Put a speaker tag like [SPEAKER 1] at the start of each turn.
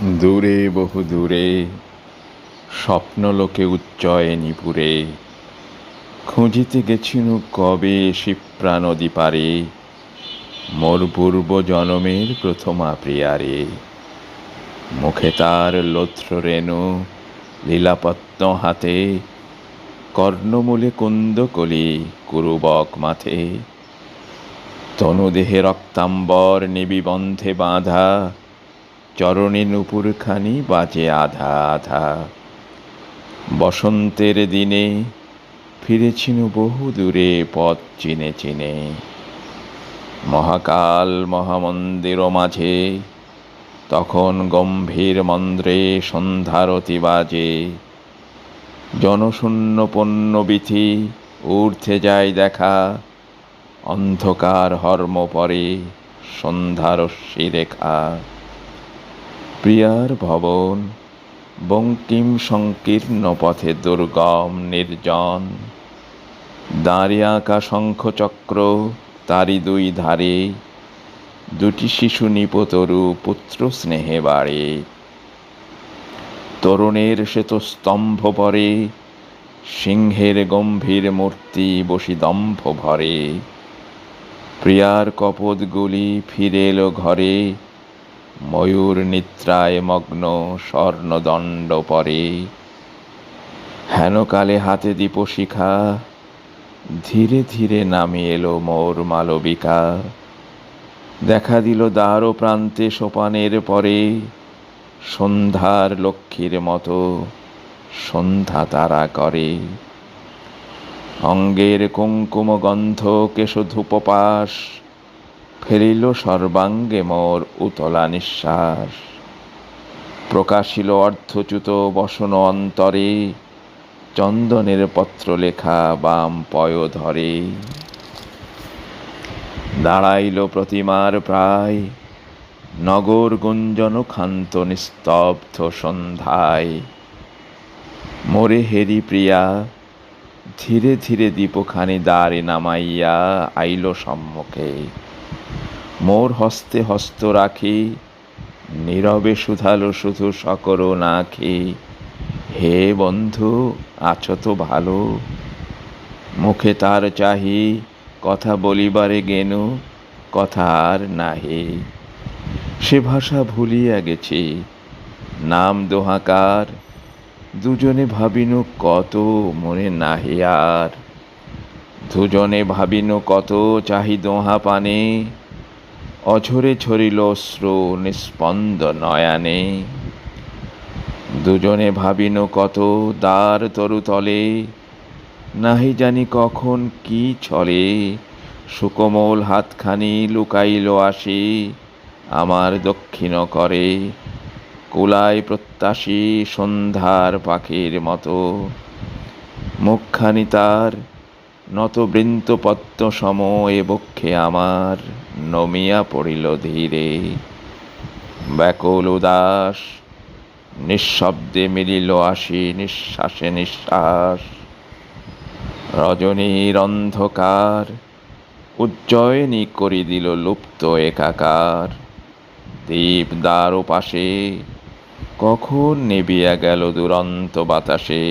[SPEAKER 1] দূরে বহু দূরে, স্বপ্নলোকে উচ্চয়নী পুরে খুঁজিতে গেছিনু কবে শিপ্রা নদী পারে? মোর পূর্ব জনমের প্রথমা প্রিয়ারে। মুখে তার লত্র রেণু, লীলাপত্ন হাতে, কর্ণমূলে কুন্দকলি কুরুবক মাথে তনুদেহে রক্তাম্বর নিবিবন্ধে বাঁধা চরণে নুপুরখানি বাজে আধা আধা। বসন্তের দিনে ফিরেছিনু বহু দূরে পথ চিনে চিনে। মহাকাল মহামন্দির মাঝে তখন গম্ভীর মন্দ্রে সন্ধ্যারতি বাজে। জনশূন্য পণ্যবিথি ঊর্ধ্বে যায় দেখা। অন্ধকার হর্ম পরে সন্ধ্যারশ্মি রেখা প্রিয়ার ভবন, বঙ্কিম সংকীর্ণ পথে দুর্গম নির্জন। দাঁড়িয়ে আঁকা শঙ্খচক্র তারি দুই ধারে, দুটি শিশু নিপতরু পুত্র স্নেহে বাড়ে। তরুণের শ্বেত স্তম্ভ পরে, সিংহের গম্ভীর মূর্তি বসি দম্ভ ভরে। প্রিয়ার কপদগুলি ফিরে এলো ঘরে ময়ূর নিদ্রায় মগ্ন স্বর্ণদণ্ড পরে। হেনকালে হাতে দীপশিখা, ধীরে ধীরে নামে এলো মোর মালবিকা। দেখা দিল দ্বার প্রান্তে সোপানের পরে, সন্ধ্যার লক্ষ্মীর মতো সন্ধ্যা তারা করে। অঙ্গের কুঙ্কুম গন্ধ কেশ ধূপপাস ফেলিল সর্বাঙ্গে মোর উতলা নিঃশ্বাস। প্রকাশিল অর্ধচ্যুত বসন অন্তরে, চন্দনের পত্র লেখা বাম পয় ধরে। দাঁড়াইল প্রতিমার প্রায়, নগর গুঞ্জন ক্ষান্ত নিস্তব্ধ সন্ধ্যায়। মোরে হেরি প্রিয়া, ধীরে ধীরে দীপখানি দ্বারে নামাইয়া আইল সম্মুখে। মোর হস্তে হস্ত রাখি, নীরবে শুধালো শুধু সকর নাখি। হে বন্ধু, আছো তো ভালো। মুখে তার চাহি, কথা বলিবারে গেনু, কথা আর নাহি। সে ভাষা ভুলিয়া গেছি, নাম দোহাকার, দুজনে ভাবিনু কত, মনে নাহি আর। দুজনে ভাবিনু কত, চাহি দোহা পানে অঝরে ছড়িল অশ্রু নিস্পন্দ নয়ানে। দুজনে ভাবিনু কত দ্বার তরুতলে নাহি জানি কখন কি ছলে। সুকোমল হাতখানি লুকাইল আসি আমার দক্ষিণ করে, কুলায় প্রত্যাশী সন্ধ্যার পাখির মতো। মুখখানি তার নত বৃন্তপত্ত সম এ বক্ষে আমার নমিয়া পড়িল ধীরে। ব্যাকুল উদাস, নিঃশব্দে মিলিল আসি নিঃশ্বাসে নিঃশ্বাস। রজনীর অন্ধকার উজ্জয়িনী করি দিল লুপ্ত একাকার। দ্বীপ দ্বার পাশে কখন নেবিয়া গেল দুরন্ত বাতাসে?